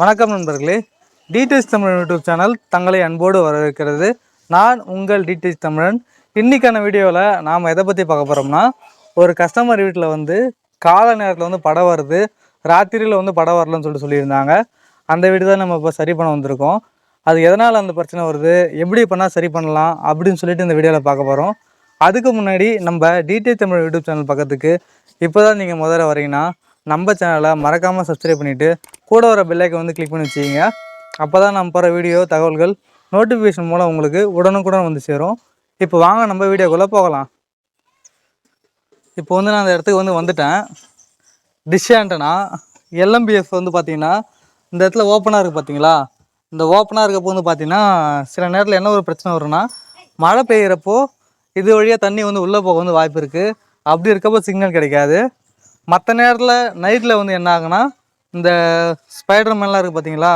வணக்கம் நண்பர்களே. டிடிஎஸ் தமிழன் யூடியூப் சேனல் தங்களை அன்போடு வரவேற்கிறது. நான் உங்கள் டிடிஎஸ் தமிழன். இன்னைக்கான வீடியோவில் நாம் எதை பற்றி பார்க்க போகிறோம்னா ஒரு கஸ்டமர் வீட்டில் வந்து காலை நேரத்தில் வந்து படம் வருது ராத்திரியில் வந்து படம் வரலன்னு சொல்லிட்டு சொல்லியிருந்தாங்க. அந்த வீடு தான் நம்ம இப்போ சரி பண்ண வந்திருக்கோம். அது எதனால் அந்த பிரச்சனை வருது எப்படி பண்ணால் சரி பண்ணலாம் அப்படின்னு சொல்லிட்டு இந்த வீடியோவில் பார்க்க போகிறோம் அதுக்கு முன்னாடி நம்ம டிடிஎஸ் தமிழ் யூடியூப் சேனல் பக்கத்துக்கு இப்போ தான் நீங்கள் முதல்ல வரீங்கன்னா நம்ம சேனலை மறக்காமல் சப்ஸ்கிரைப் பண்ணிவிட்டு கூட வர பெல்லைக்கை வந்து கிளிக் பண்ணி வச்சுக்கிங்க. அப்போ தான் நம்ம போகிற வீடியோ தகவல்கள் நோட்டிஃபிகேஷன் மூலம் உங்களுக்கு உடனுக்குடன் வந்து சேரும். இப்போ வாங்க நம்ம வீடியோக்குள்ளே போகலாம். இப்போ வந்து நான் அந்த இடத்துக்கு வந்து வந்துட்டேன். டிஷ் ஆண்டனா எல்எம்பிஎஃப் வந்து பார்த்திங்கன்னா இந்த இடத்துல ஓப்பனாக இருக்குது பார்த்தீங்களா இந்த ஓப்பனாக இருக்கப்போ வந்து பார்த்திங்கன்னா சில நேரத்தில் என்ன ஒரு பிரச்சனை வரும்னா மழை பெய்கிறப்போ இது வழியாக தண்ணி வந்து உள்ளே போக வந்து வாய்ப்பு இருக்குது அப்படி இருக்கப்போ சிக்னல் கிடைக்காது. மற்ற நேரத்தில் நைட்டில் வந்து என்ன ஆகுனா இந்த ஸ்பைடர் மேன்லாம் இருக்குது பார்த்தீங்களா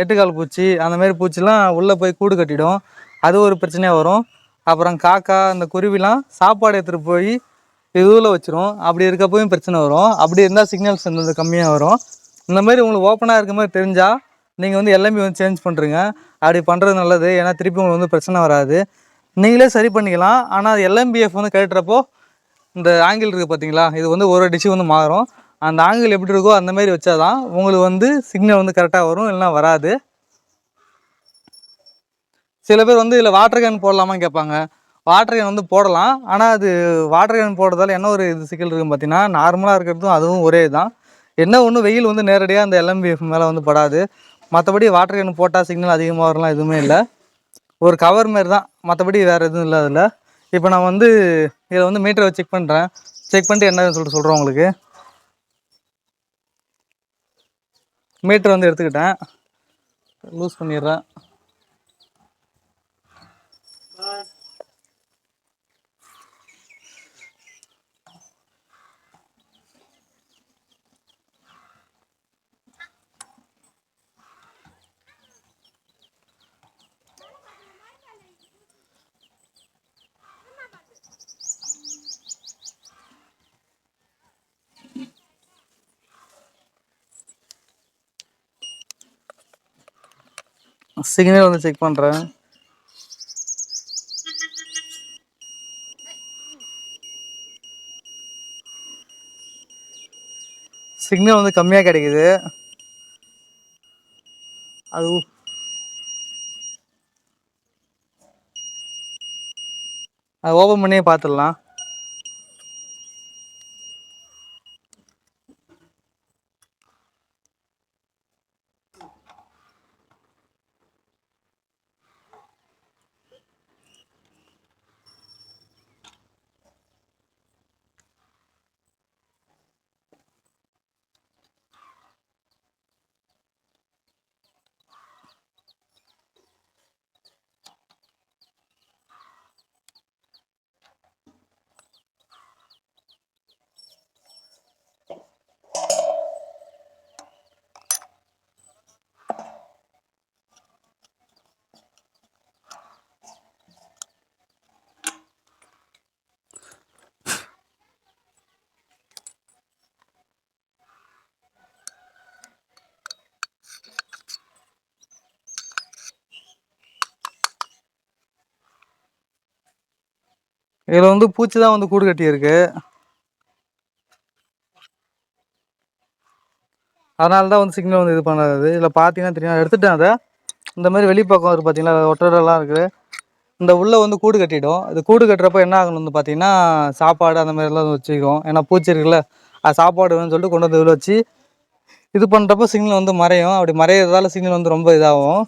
எட்டுக்கால் பூச்சி அந்தமாரி பூச்சிலாம் உள்ளே போய் கூடு கட்டிடும். அது ஒரு பிரச்சனையாக வரும். அப்புறம் காக்கா இந்த குருவிலாம் சாப்பாடு எடுத்துகிட்டு போய் இதுவில் வச்சிரும். அப்படி இருக்கப்பவும் பிரச்சனை வரும். அப்படி இருந்தால் சிக்னல்ஸ் இந்த கம்மியாக வரும். இந்த மாதிரி உங்களுக்கு ஓப்பனாக இருக்க மாதிரி தெரிஞ்சால் நீங்கள் வந்து எல்லாமே வந்து சேஞ்ச் பண்ணுறீங்க அப்படி பண்ணுறது நல்லது. ஏன்னா திருப்பி உங்களுக்கு வந்து பிரச்சனை வராது. நீங்களே சரி பண்ணிக்கலாம். ஆனால் அது எல்எம்பிஎஃப் வந்து கட்டுறப்போ இந்த ஆங்கிள் இருக்குது பார்த்தீங்களா இது வந்து ஒரு டிஷ்ஷு வந்து மாறும். அந்த ஆங்கிள் எப்படி இருக்கோ அந்த மாதிரி வச்சாதான் உங்களுக்கு வந்து சிக்னல் வந்து கரெக்டாக வரும் இல்லைனா வராது. சில பேர் வந்து இதில் வாட்டர் கேன் போடலாமான்னு கேட்பாங்க. வாட்டர் கேன் வந்து போடலாம். ஆனால் அது வாட்டர் கேன் போடுறதால என்ன ஒரு இது சிக்கல் இருக்குன்னு பார்த்தீங்கன்னா நார்மலாக இருக்கிறதும் அதுவும் ஒரே தான் என்ன ஒன்று வெயில் வந்து நேரடியாக அந்த எல்எம்பிஎஃப் மேலே வந்து படாது. மற்றபடி வாட்டர் கேன் போட்டால் சிக்னல் அதிகமாக வரலாம் எதுவுமே இல்லை. ஒரு கவர் மாரி தான். மற்றபடி வேறு எதுவும் இல்லை அதில். இப்போ நான் வந்து இதை வந்து மீட்டரை செக் பண்ணுறேன் செக் பண்ணிட்டு என்னன்னு சொல்லிட்டு சொல்கிறேன் உங்களுக்கு. மீட்டர் வந்து எடுத்துக்கிட்டேன். லூஸ் பண்ணிடுறேன். சிக்னல் வந்து செக் பண்ணுறேன் சிக்னல் வந்து கம்மியாக கிடைக்குது. அது அது ஓப்பன் பண்ணியே பார்த்துடலாம். இதில் வந்து பூச்சி தான் வந்து கூடு கட்டியிருக்கு. அதனால தான் வந்து சிக்னல் வந்து இது பண்ணாது இதில் பார்த்தீங்கன்னா தெரியும்? எடுத்துட்டேன் அதை. இந்த மாதிரி வெளிப்பக்கம் இருக்குது பார்த்தீங்களா ஒட்டரெல்லாம் இருக்குது. இந்த உள்ளே வந்து கூடு கட்டிடும். இது கூடு கட்டுறப்ப என்ன ஆகணும் வந்து பார்த்தீங்கன்னா சாப்பாடு அந்த மாதிரிலாம் வச்சுக்கும். ஏன்னா பூச்சி இருக்குல்ல அது சாப்பாடு வேணும்னு சொல்லிட்டு கொண்டு வந்து இதில் வச்சு இது பண்ணுறப்போ சிக்னல் வந்து மறையும். அப்படி மறையிறதால சிக்னல் வந்து ரொம்ப இதாகும்.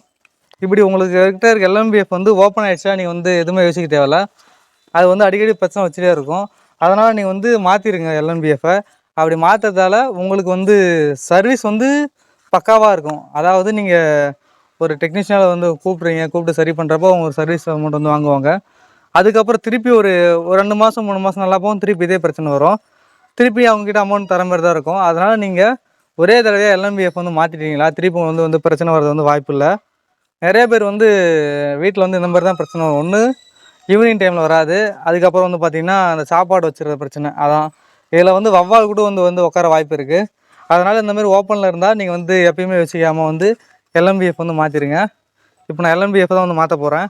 இப்படி உங்களுக்கு கிட்ட இருக்க எல்எம்பிஎஃப் வந்து ஓப்பன் ஆகிடுச்சா நீங்கள் வந்து எதுவுமே யோசிக்க தேவையில்ல. அது வந்து அடிக்கடி பிரச்சனை வச்சுட்டே இருக்கும். அதனால் நீங்கள் வந்து மாற்றிடுங்க எல்என்பிஎஃப்பை அப்படி மாற்றுறதால உங்களுக்கு வந்து சர்வீஸ் வந்து பக்காவாக இருக்கும். அதாவது நீங்கள் ஒரு டெக்னீஷியனை வந்து கூப்பிட்றீங்க கூப்பிட்டு சரி பண்ணுறப்போ அவங்க ஒரு சர்வீஸ் அமௌண்ட் வந்து வாங்குவாங்க. அதுக்கப்புறம் திருப்பி ஒரு ஒரு ரெண்டு மாதம் மூணு மாதம் நல்லா போகும் திருப்பி இதே பிரச்சனை வரும். திருப்பி அவங்ககிட்ட அமௌண்ட் தர மாதிரி தான் இருக்கும். அதனால் நீங்கள் ஒரே தடவையாக எல்எம்பிஎஃப் வந்து மாற்றிட்டீங்களா திருப்பி வந்து வந்து பிரச்சனை வர்றது வந்து வாய்ப்பு இல்லை. நிறைய பேர் வந்து வீட்டில் வந்து இந்த மாதிரி தான் பிரச்சனை வரும். ஒன்று ஈவினிங் டைமில் வராது. அதுக்கப்புறம் வந்து பார்த்திங்கன்னா அந்த சாப்பாடு வச்சுருக்க பிரச்சனை. அதான். இதில் வந்து வவ்வால் கூட வந்து வந்து உட்கார வாய்ப்பு இருக்குது அதனால் இந்தமாரி ஓப்பனில் இருந்தால் நீங்கள் வந்து எப்பயுமே வச்சுக்காமல் வந்து எல்எம்பிஎஃப் வந்து மாற்றிடுங்க இப்போ நான் எல்எம்பிஎஃப் தான் வந்து மாற்ற போகிறேன்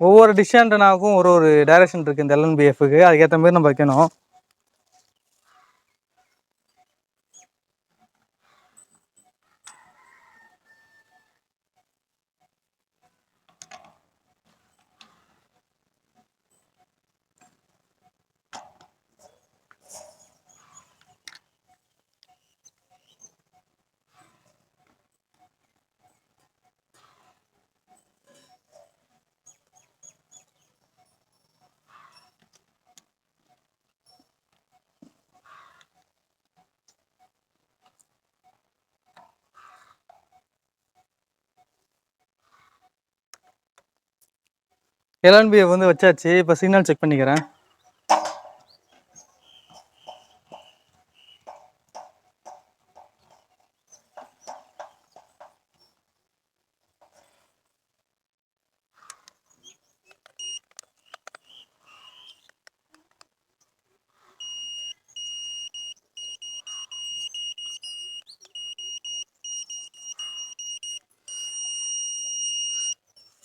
ஒவ்வொரு டிஷ் ஒரு ஒரு டைரக்ஷன் இருக்குது இந்த எல்என்பிஎஃப்க்கு அதுக்கேற்ற மாதிரி நம்ம வைக்கணும். எல்என்பிஎஃப் வந்து வச்சாச்சு. இப்போ சிக்னல் செக் பண்ணிக்கிறேன்.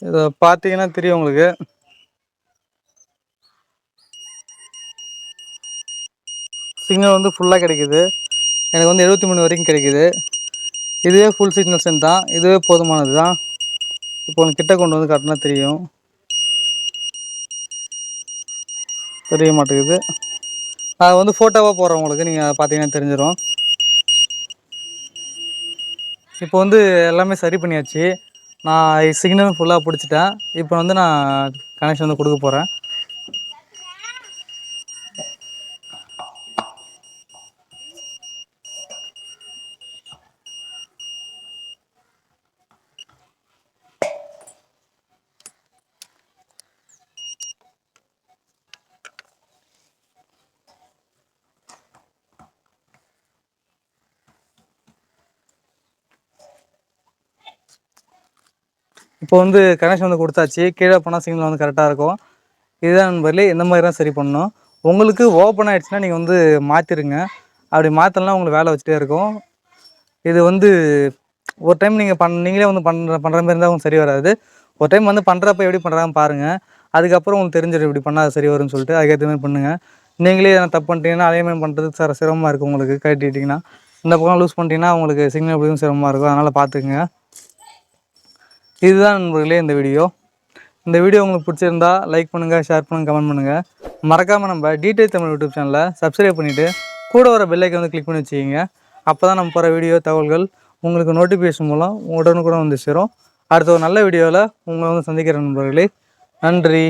இதை பார்த்தீங்கன்னா தெரியும் உங்களுக்கு. சிக்னல் வந்து ஃபுல்லாக கிடைக்குது. எனக்கு வந்து எழுபத்தி மூணு வரைக்கும் கிடைக்குது. இதுவே ஃபுல் சிக்னல் சென்ட் தான். இதுவே போதுமானது தான். இப்போ உனக்கு கிட்ட கொண்டு வந்து காட்டினா தெரியும். தெரிய மாட்டேங்குது. அதை வந்து ஃபோட்டோவாக போடுறேன் உங்களுக்கு. நீங்கள் பார்த்தீங்கன்னா தெரிஞ்சிடும் இப்போ வந்து எல்லாமே சரி பண்ணியாச்சு. நான் சிக்னல் ஃபுல்லாக பிடிச்சிட்டேன். இப்போ வந்து நான் கனெக்ஷன் வந்து கொடுக்க போகிறேன் இப்போ வந்து கனெக்ஷன் வந்து கொடுத்தாச்சு. கீழே போனால் சிக்னல் வந்து கரெக்டாக இருக்கும். இதுதான் நண்பர்களே இந்த மாதிரி தான் சரி பண்ணணும். உங்களுக்கு ஓப்பன் ஆகிடுச்சுன்னா நீங்கள் வந்து மாற்றிருங்க அப்படி மாற்றலாம் உங்களுக்கு வேலை வச்சுட்டே இருக்கும். இது வந்து ஒரு டைம் நீங்கள் பண் நீங்களே வந்து பண்ணுற பண்ணுற மாதிரி இருந்தால் உங்களுக்கு சரி வராது. ஒரு டைம் வந்து பண்ணுறப்ப எப்படி பண்ணுறாங்க பாருங்கள் அதுக்கப்புறம் உங்களுக்கு தெரிஞ்சிடும் இப்படி பண்ணால் சரி வரும்னு சொல்லிட்டு. அதுக்கேற்ற மாதிரி பண்ணுங்கள் நீங்களே எதனா தப்பு பண்ணிட்டீங்கன்னா அலைன்மெண்ட் பண்ணுறதுக்கு சார் சிரமமாக இருக்கும் உங்களுக்கு. கட்டிட்டிங்கன்னா இந்த பக்கம் லூஸ் பண்ணிட்டீங்கன்னா உங்களுக்கு சிக்னல் எப்படியும் சிரமமாக இருக்கும். அதனால் பார்த்துக்குங்க இதுதான் நண்பர்களே இந்த வீடியோ. இந்த வீடியோ உங்களுக்கு பிடிச்சிருந்தா லைக் பண்ணுங்கள் ஷேர் பண்ணுங்கள் கமெண்ட் பண்ணுங்கள் மறக்காமல் நம்ம டீடைல் தமிழ் யூடியூப் சேனலை சப்ஸ்கிரைப் பண்ணிவிட்டு கூட வர பெல்லைக்கை வந்து கிளிக் பண்ணி வச்சுக்கிங்க. அப்போ தான் நம்ம போகிற வீடியோ தகவல்கள் உங்களுக்கு நோட்டிஃபிகேஷன் மூலம் உடனுக்குடன் வந்து சேரும். அடுத்த ஒரு நல்ல வீடியோவில் உங்களை வந்து சந்திக்கிற நண்பர்களே. நன்றி.